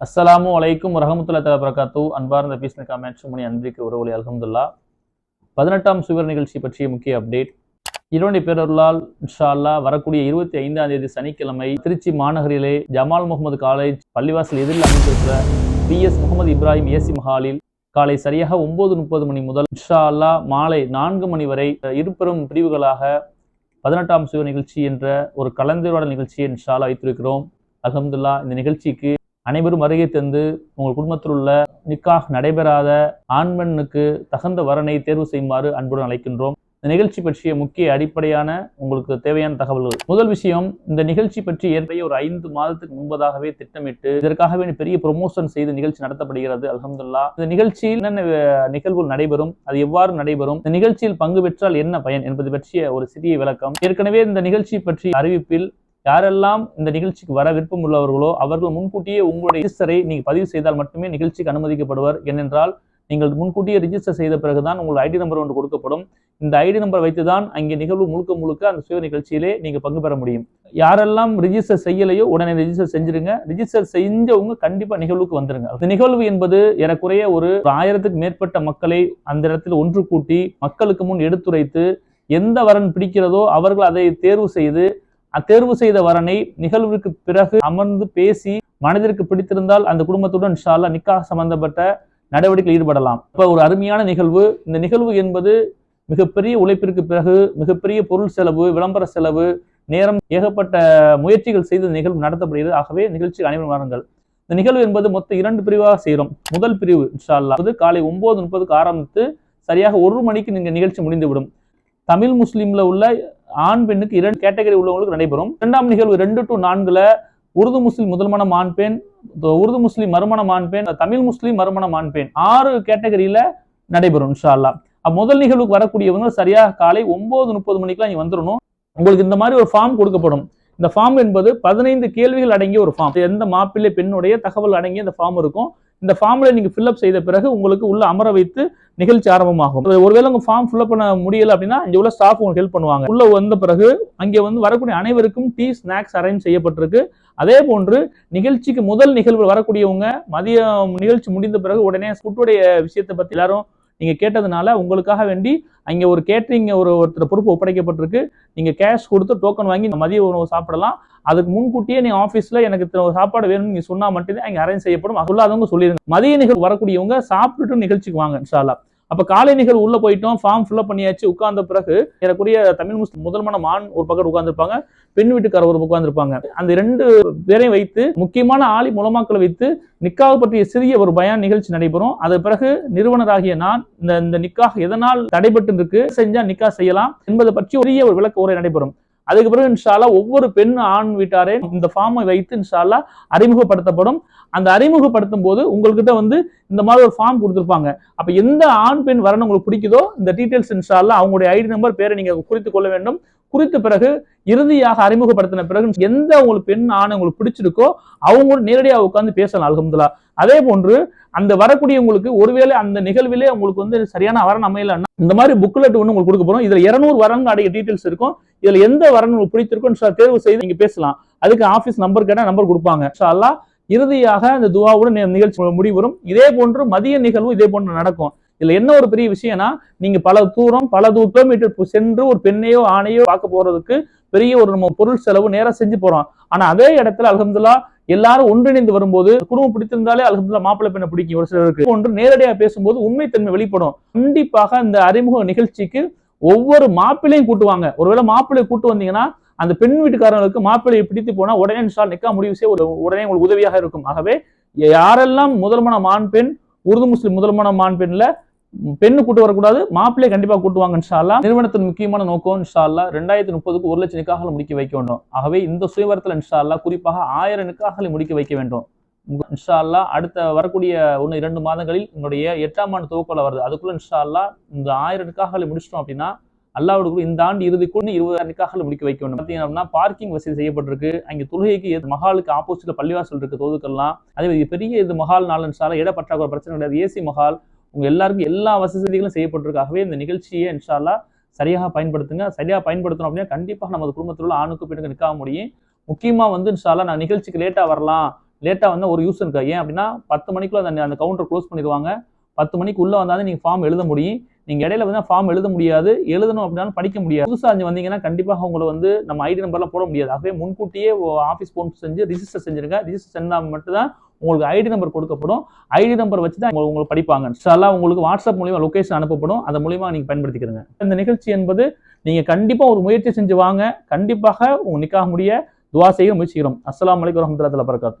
அஸ்ஸலாமு அலைக்கும் வரஹமத்துல்லா தலா பிரகாத்து அன்பார்ந்த பீஸ்ன காமெண்ட் சுமணி அன்பிற்கு உறவுலி அலமதுல்லா பதினெட்டாம் சுவர் நிகழ்ச்சி பற்றிய முக்கிய அப்டேட். இரண்டு பேரருளால் இன்ஷா வரக்கூடிய இருபத்தி ஐந்தாம் தேதி சனிக்கிழமை திருச்சி மாநகரிலே ஜமால் முகமது காலேஜ் பள்ளிவாசல் எதிரில் அமைந்திருக்கிற P S Mohammed Ibrahim A C மஹாலில் காலை சரியாக ஒன்பது முப்பது மணி முதல் இன்ஷா அல்லாஹ் மாலை நான்கு மணி வரை இருபெரும் பிரிவுகளாக பதினெட்டாம் சுவர் நிகழ்ச்சி என்ற ஒரு கலந்துரையாடல் நிகழ்ச்சியை இன்ஷா வைத்திருக்கிறோம். அகமதுல்லா இந்த நிகழ்ச்சிக்கு அனைவரும் வருகை தந்து உங்கள் குடும்பத்தில் உள்ள நிக்காஹ் நடைபெறாத ஆண்மண்ணுக்கு தகுந்த வரனை தேர்வு செய்யுமாறு அன்புடன் அழைக்கின்றோம். இந்த நிகழ்ச்சி பற்றிய முக்கிய அடிப்படையான உங்களுக்கு தேவையான தகவல்கள். முதல் விஷயம் இந்த நிகழ்ச்சி பற்றி ஏற்கனவே ஒரு ஐந்து மாதத்துக்கு முன்பதாகவே திட்டமிட்டு இதற்காகவே பெரிய ப்ரொமோஷன் செய்து நிகழ்ச்சி நடத்தப்படுகிறது அல்ஹம்துல்லா இந்த நிகழ்ச்சியில் என்னென்ன நிகழ்வுகள் நடைபெறும் அது எவ்வாறு நடைபெறும் இந்த நிகழ்ச்சியில் பங்கு பெற்றால் என்ன பயன் என்பது பற்றிய ஒரு சிறிய விளக்கம். ஏற்கனவே இந்த நிகழ்ச்சி பற்றிய அறிவிப்பில் யாரெல்லாம் இந்த நிகழ்ச்சிக்கு வர விருப்பம் உள்ளவர்களோ அவர்கள் முன்கூட்டியே உங்களுடைய ரிஜிஸ்டரை நீங்கள் பதிவு செய்தால் மட்டுமே நிகழ்ச்சிக்கு அனுமதிக்கப்படுவர். ஏனென்றால் நீங்கள் முன்கூட்டியே ரிஜிஸ்டர் செய்த பிறகுதான் உங்கள் ஐடி நம்பர் ஒன்று கொடுக்கப்படும். இந்த ஐடி நம்பர் வைத்து தான் அங்கே நிகழ்வு முழுக்க முழுக்க அந்த சுய நிகழ்ச்சியிலே நீங்கள் பங்கு பெற முடியும். யாரெல்லாம் ரிஜிஸ்டர் செய்யலையோ உடனே ரிஜிஸ்டர் செஞ்சிருங்க. ரிஜிஸ்டர் செஞ்சவங்க கண்டிப்பாக நிகழ்வுக்கு வந்துருங்க. இந்த நிகழ்வு என்பது எனக்குறைய ஒரு ஆயிரத்துக்கு மேற்பட்ட மக்களை அந்த இடத்தில் ஒன்று கூட்டி மக்களுக்கு முன் எடுத்துரைத்து எந்த வரன் பிடிக்கிறதோ அவர்கள் அதை தேர்வு செய்து அத்தேர்வு செய்த வரனை நிகழ்வுக்கு பிறகு அமர்ந்து பேசி மனதிற்கு பிடித்திருந்தால் அந்த குடும்பத்துடன் ஷாலா நிக்கா சம்பந்தப்பட்ட நடவடிக்கையில் ஈடுபடலாம். இப்போ ஒரு அருமையான நிகழ்வு. இந்த நிகழ்வு என்பது மிகப்பெரிய உழைப்பிற்கு பிறகு மிகப்பெரிய பொருள் செலவு விளம்பர செலவு நேரம் ஏகப்பட்ட முயற்சிகள் செய்து நிகழ்வு நடத்தப்படுகிறது. ஆகவே நிகழ்ச்சிக்கு அனைவரும் வாருங்கள். இந்த நிகழ்வு என்பது மொத்தம் இரண்டு பிரிவாக செய்கிறோம் முதல் பிரிவு இன்ஷால்லா அது காலை ஒன்பது முப்பதுக்கு ஆரம்பித்து சரியாக ஒரு மணிக்கு நீங்கள் நிகழ்ச்சி முடிந்துவிடும். தமிழ் முஸ்லீமில் உள்ள ஆண் பெண்ணுக்கு இரண்டு கேட்டகரி உள்ளவங்களுக்கு நடைபெறும் இரண்டாம் நிகழ்வு ரெண்டு டு நான்குல உருது முஸ்லீம் முதல்மணம் ஆண் பெண் உருது முஸ்லீம் மறுமணம் ஆண் பெண் தமிழ் முஸ்லீம் மறுமணம் ஆண் பெண். ஆறு கேட்டகரியில நடைபெறும் இன்ஷா அல்லாஹ் முதல் நிகழ்வுக்கு வரக்கூடியவங்க சரியா காலை ஒன்பது முப்பது மணிக்கெல்லாம் இங்கே வந்துடணும் உங்களுக்கு இந்த மாதிரி ஒரு ஃபார்ம் கொடுக்கப்படும். இந்த ஃபார்ம் என்பது பதினைந்து கேள்விகள் அடங்கிய ஒரு ஃபார்ம் எந்த மாப்பிள்ளை பெண்ணுடைய தகவல் அடங்கிய இந்த ஃபார்ம் இருக்கும். இந்த ஃபார்மில் நீங்கள் ஃபில்அப் செய்த பிறகு உங்களுக்கு உள்ள அமர வைத்து நிகழ்ச்சி ஆரம்பமாகும். ஒருவேளை உங்கள் ஃபார்ம் ஃபில்அப் பண்ண முடியல அப்படின்னா இங்கே உள்ள ஸ்டாஃப் உங்களுக்கு ஹெல்ப் பண்ணுவாங்க. உள்ள வந்த பிறகு அங்கே வந்து வரக்கூடிய அனைவருக்கும் டீ ஸ்நாக்ஸ் அரேஞ்ச் செய்யப்பட்டிருக்கு. அதே போன்று நிகழ்ச்சிக்கு முதல் நிகழ்வு வரக்கூடியவங்க மதியம் நிகழ்ச்சி முடிந்த பிறகு உடனே ஃபுட்டுடைய விஷயத்தை பற்றி எல்லாரும் நீங்கள் கேட்டதுனால உங்களுக்காக வேண்டி அங்கே ஒரு கேட்ரிங் ஒரு ஒருத்தர் பொறுப்பு ஒப்படைக்கப்பட்டிருக்கு. நீங்கள் கேஷ் கொடுத்து டோக்கன் வாங்கி மதிய உணவு சாப்பிடலாம். அதுக்கு முன்கூட்டியே நீங்கள் ஆஃபீஸில் எனக்கு இத்தனை சாப்பாடு வேணும்னு நீங்கள் சொன்னா மட்டுமே அங்கே அரேஞ்ச் செய்யப்படும். அது சொல்லாதவங்க மதிய நிகழ்வு வரக்கூடியவங்க சாப்பிட்டுட்டு நிகழ்ச்சிக்கு வாங்க இன்ஷால்லா அப்போ காலை நிகழ்வு உள்ளே போயிட்டோம். ஃபார்ம் ஃபில்லப் பண்ணியாச்சு. உட்கார்ந்த பிறகு எனக்குரிய தமிழ் முஸ்லிம் முதல்மான மான் ஒரு பக்கம் உட்காந்துருப்பாங்க பெண் வீட்டுக்காரர் ஒரு பக்கம் அந்த ரெண்டு பேரையும் வைத்து முக்கியமான ஆளி மூலமாக்களை வைத்து நிக்காக பற்றிய சிறிய ஒரு பயான் நிகழ்ச்சி நடைபெறும். அது பிறகு நிறுவனராகிய நான் இந்த இந்த நிக்காக எதனால் தடைபட்டு இருக்கு செஞ்சா நிக்கா செய்யலாம் என்பதை பற்றி ஒரு ஒரு விளக்க உரை நடைபெறும். அதுக்கு பிறகு இன்ஷால்லா ஒவ்வொரு பெண் ஆண் வீட்டாரே இந்த ஃபார்மை வைத்து இன்ஷால்லா அறிமுகப்படுத்தப்படும். அந்த அறிமுகப்படுத்தும் போது உங்கள்கிட்ட வந்து இந்த மாதிரி ஒரு ஃபார்ம் கொடுத்துருப்பாங்க. அப்ப எந்த ஆண் பெண் வரணும் உங்களுக்கு பிடிக்குதோ இந்த டீட்டெயில்ஸ் இன்ஷால்லா அவங்களுடைய ஐடி நம்பர் பேரை நீங்க குறித்து கொள்ள வேண்டும். குறித்த பிறகு இறுதியாக அறிமுகப்படுத்தின பிறகு எந்த உங்களுக்கு பெண் ஆணை உங்களுக்கு பிடிச்சிருக்கோ அவங்க நேரடியாக உட்காந்து பேசலாம் அலகம்துல்லா அதே போன்று அந்த வரக்கூடியவங்களுக்கு ஒருவேளை அந்த நிகழ்விலே உங்களுக்கு வந்து சரியான வரன் அமையலன்னா இந்த மாதிரி புக்லெட் ஒன்று உங்களுக்கு கொடுக்க போறோம். இதுல இருநூறு வரன் அடைய டீட்டெயில்ஸ் இருக்கும். இதுல எந்த வரன் உங்களுக்கு பிடிச்சிருக்கோ தேர்வு செய்து நீங்க பேசலாம். அதுக்கு ஆஃபீஸ் நம்பர் கேட்டால் நம்பர் கொடுப்பாங்க. ஸோ அல்லாஹ் இறுதியாக இந்த துவாவுடன் நி- நிகழ்ச்சி முடிவரும் இதே போன்று மதிய நிகழ்வு இதே போன்று நடக்கும். இதுல என்ன ஒரு பெரிய விஷயம்னா நீங்க பல தூரம் பல தூ கிலோமீட்டர் சென்று ஒரு பெண்ணையோ ஆணையோ பார்க்க போறதுக்கு பெரிய ஒரு நம்ம பொருள் செலவு நேரம் செஞ்சு போறோம். ஆனா அதே இடத்துல அல்ஹம்துல்லா எல்லாரும் ஒன்றிணைந்து வரும்போது குடும்பம் பிடித்திருந்தாலே அலகம்துல்லா மாப்பிள்ளை பெண்ணை பிடிக்கும். ஒரு சிலருக்கு ஒன்று நேரடியாக பேசும்போது உண்மைத்தன்மை வெளிப்படும். கண்டிப்பாக இந்த அறிமுக நிகழ்ச்சிக்கு ஒவ்வொரு மாப்பிள்ளையும் கூட்டுவாங்க. ஒருவேளை மாப்பிள்ளை கூட்டு வந்தீங்கன்னா அந்த பெண் வீட்டுக்காரங்களுக்கு மாப்பிள்ளையை பிடித்து போனா உடனே இன்ஷால் நிக்கா முடிவு செய்ய ஒரு உடனே உங்களுக்கு உதவியாக இருக்கும். ஆகவே யாரெல்லாம் முதல்மனம் ஆண் பெண் உருது முஸ்லிம் முதல்மனம் ஆண் பெண்ல பெண்ணு கூட்டு வரக்கூடாது மாப்பிள்ளை கண்டிப்பா கூட்டுவாங்க இன்ஷால்லா நிறுவனத்தின் முக்கியமான நோக்கம் இன்ஷால்லா ரெண்டாயிரத்தி முப்பதுக்கு ஒரு லட்சம் நிக்காகலை முடிக்க வைக்க வேண்டும். ஆகவே இந்த சுயவரத்தில் இன்ஷால்லா குறிப்பாக ஆயிரம் நிக்காகலை முடிக்க வைக்க வேண்டும். இன்ஷால்லா இன்ஷா அடுத்த வரக்கூடிய ஒன்று இரண்டு மாதங்களில் உங்களுடைய எட்டாம் ஆண்டு துவக்கல வருது. அதுக்குள்ள இன்ஷா இந்த ஆயிரம் நிக்காகலை முடிச்சிட்டோம் அப்படின்னா அல்லாவுக்கு இந்த ஆண்டு இறுதிக்குன்னு இருபதாயிரம் நிக்காகளை முடிக்க வைக்க வேண்டும். பார்த்தீங்கன்னா பார்க்கிங் வசதி செய்யப்பட்டிருக்கு. அங்கே தொழுகைக்கு மகாலுக்கு மஹாலுக்கு ஆப்போசிட்ல பள்ளிவாசல் இருக்கு தொதுக்கெல்லாம் அதே மாதிரி பெரிய இது மகால் நாள் இன்ஷா இட பற்றாக்குறை பிரச்சனை கிடையாது. ஏசி மஹால் உங்க எல்லாருக்கும் எல்லா வசதிகளும் செய்யப்பட்டிருக்காகவே இந்த நிகழ்ச்சியை இன்ஷால்லா சரியாக பயன்படுத்துங்க. சரியாக பயன்படுத்தணும் அப்படின்னா கண்டிப்பாக நமது குடும்பத்தில் உள்ள ஆணுக்கு பெண்ணுக்கு நிற்க முடியும். முக்கியமாக வந்து இன்ஷால்லா நான் நிகழ்ச்சிக்கு லேட்டாக வரலாம். லேட்டாக வந்தால் ஒரு யூஸ் இருக்கா? ஏன் அப்படின்னா பத்து மணிக்குள்ள அந்த அந்த கவுண்டர் க்ளோஸ் பண்ணிடுவாங்க. பத்து மணிக்கு உள்ளே வந்தாலும் நீங்கள் ஃபார்ம் எழுத முடியும். நீங்கள் இடையில வந்து ஃபார்ம் எழுத முடியாது. எழுதணும் அப்படின்னாலும் படிக்க முடியாது. புதுசாக அஞ்சு வந்தீங்கன்னா கண்டிப்பாக உங்களை வந்து நம்ம ஐடி நம்பர்லாம் போட முடியாது. ஆகவே முன்கூட்டியே ஆஃபீஸ் ஃபோன் செஞ்சு ரிஜிஸ்டர் செஞ்சிருங்க. ரிஜிஸ்டர் செஞ்சால் மட்டும்தான் உங்களுக்கு ஐடி நம்பர் கொடுக்கப்படும். ஐடி நம்பர் வச்சு தான் உங்களுக்கு படிப்பாங்க. இன்ஷால்லா உங்களுக்கு வாட்ஸ்அப் மூலியமா லொகேஷன் அனுப்பப்படும். அது மூலியமாக நீங்க பயன்படுத்திக்கிறங்க. இந்த நிகழ்ச்சி என்பது நீங்க கண்டிப்பா ஒரு முயற்சி செஞ்சு வாங்க. கண்டிப்பாக உங்க நிக்காக முடிய துவா செய்ய முயற்சிக்கிறோம். அஸ்லாம் வலைக்கம் வரமத்துல வபரகாத்து